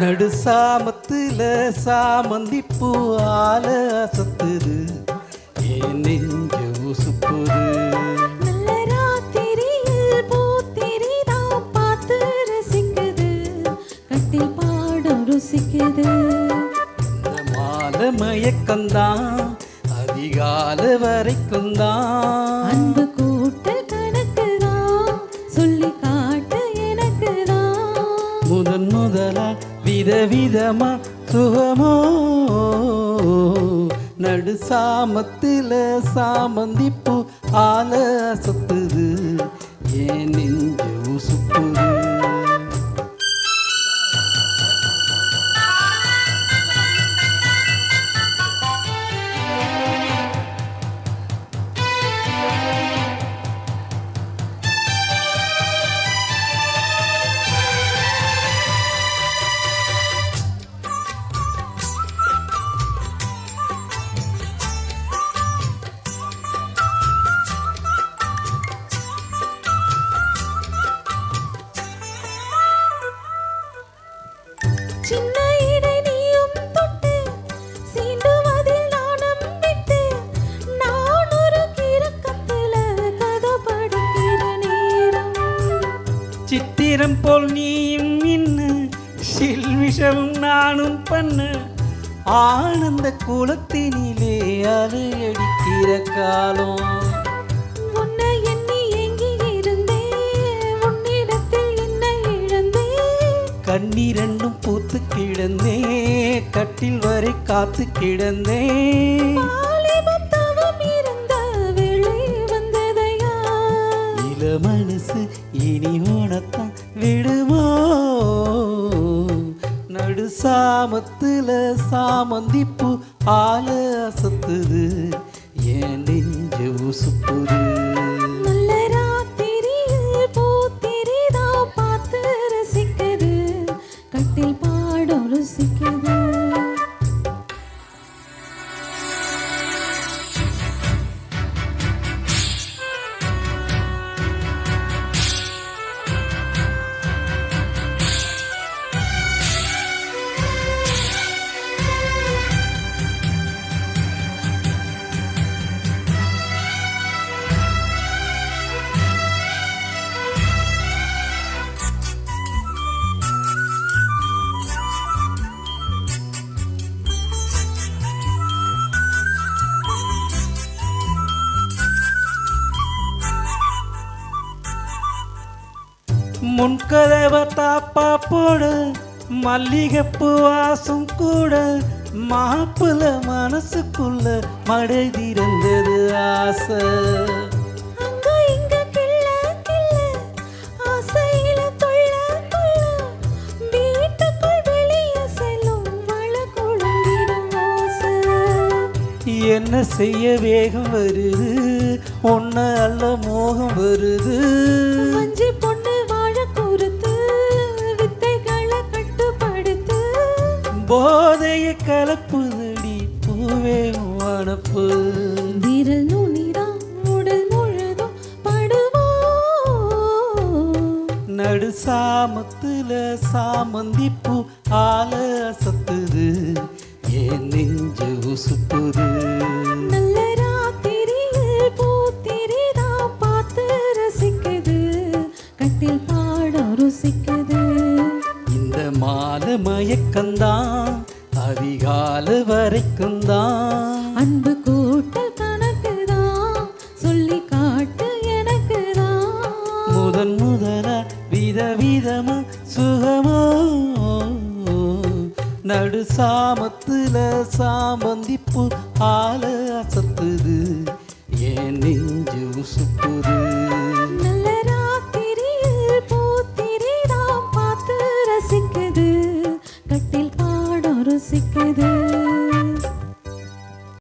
நடு சாமத்துல சாமந்தி பூ ஆல அசத்துது. என் நெஞ்ச உசுப்புது? மயக்கம்தான் அதிகால வரைக்கும் தான் அன்பு கூட்டல் முதன் முதலா விதவிதமா சுகமோ? நடு சாமத்தில சாமந்திப்பு ஆல சுத்த சித்திரம் போல் நீயும் இன்னு சில்விஷமும் நானும் பண்ண. ஆனந்த குலத்தினிலே அது அலையடிக்கிற காலம். கண்ணீரண்டும் பூத்து கிடந்தே கட்டில் வரை காத்து கிடந்தே. மனசு இனி உனத்தான் விடுமோ? நடு சாமத்துல சாமந்திப்பு ஆல அசத்துது என் நெஞ்ச உசுப்புது. முன்கதவ தாப்பா போடு மல்லிகைப்பூ வாசம் கூட மாப்பிள மனசுக்குள்ள மழை திறந்தது ஆசை. என்ன செய்ய வேகம் வருது ஒன்ன அல்ல மோகம் வருது. போதைய கலப்புதடி பூவே வனப்பு விரல் நுனிதான் உடல் முழுதும் படுவோ. நடு சாமத்துல சாமந்திப்பூ ஆல அசத்துது என் நெஞ்ச உசுப்புது மாலை மயக்கம்தான் அதிகால வரைக்கும் தான் அன்பு கூட்டல் கணக்குதான் சொல்லி காட்டு எனக்குதான். முதன் முதல விதவிதமா சுகமோ நடு சாமத்துல சாமந்திப்பு ஆல அசத்துது என் நெஞ்சு உசுப்பு